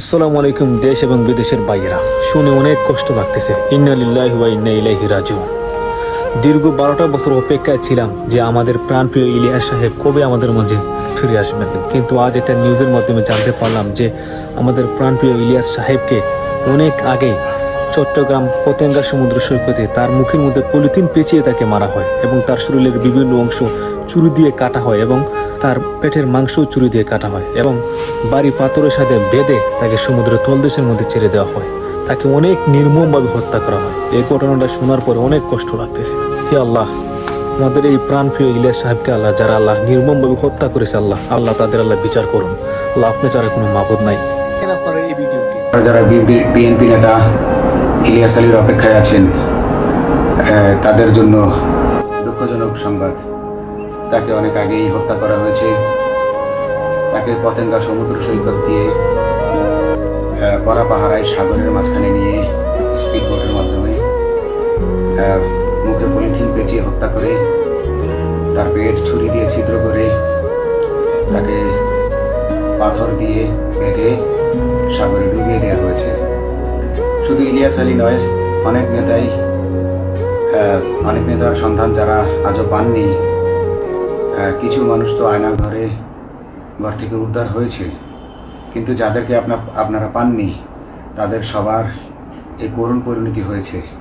আসসালামু আলাইকুম, দেশ এবং বিদেশের বাইরা শুনে অনেক কষ্ট লাগতেছে। ইন্না লিল্লাহি ওয়া ইন্না ইলাইহি রাজিউন। দীর্ঘ বারোটা বছর অপেক্ষায় ছিলাম যে আমাদের প্রাণপ্রিয় ইলিয়াস সাহেব কবে আমাদের ফিরে আসবেন। কিন্তু আজ একটা নিউজের মাধ্যমে জানতে পারলাম যে আমাদের প্রাণপ্রিয় ইলিয়াস সাহেবকে অনেক আগে চট্টগ্রাম পতেঙ্গা সমুদ্র সৈকতে তার মুখের মধ্যে পলিথিন পেঁচিয়ে তাকে মারা হয় এবং তার শরীরের বিভিন্ন অংশ চুরি দিয়ে কাটা হয় এবং তার পেটের মাংস চুরি দিয়ে কাটা হয় এবং বাড়ি পাথরের সাথে বেঁধে তাকে সমুদ্রের তলদেশের মধ্যে ছেড়ে দেওয়া হয়। তাকে অনেক নির্মমভাবে হত্যা করা হয়। এই ঘটনাটা শোনার পরে অনেক কষ্ট লাগতেছে। হে আল্লাহ আমাদের এই প্রাণপ্রিয় ইলিয়াস সাহেবকে আল্লাহ যারা আল্লাহ নির্মমভাবে হত্যা করেছে আল্লাহ আল্লাহ তাদের আল্লাহ বিচার করুন। আল্লাহ আপনার যারা কোনো মাবুদ নাই। আপনারা এই ভিডিওটি যারা বিএনপি নেতা ইলিয়াস আলীর অপেক্ষায় আছেন আহ, তাদের জন্য দুঃখজনক সংবাদ। তাকে অনেক আগেই হত্যা করা হয়েছে। তাকে পতেঙ্গা সমুদ্র সৈকত দিয়ে পরা পাহারায় সাগরের মাঝখানে নিয়ে স্পিড বোটের মাধ্যমে মুখে পলিথিন পেঁচিয়ে হত্যা করে, তার পেট ছুরি দিয়ে ছিদ্র করে, তাকে পাথর দিয়ে বেঁধে সাগরে ডুবিয়ে দেওয়া হয়েছে। শুধু ইলিয়াস আলী নয়, অনেক নেতাই অনেক নেতার সন্ধান যারা আজও পাননি কিছু মানুষ তো আয়না ঘরে ঘর থেকে উদ্ধার হয়েছে। কিন্তু যাদেরকে আপনা আপনারা পাননি, তাদের সবার এই করুণ পরিণতি হয়েছে।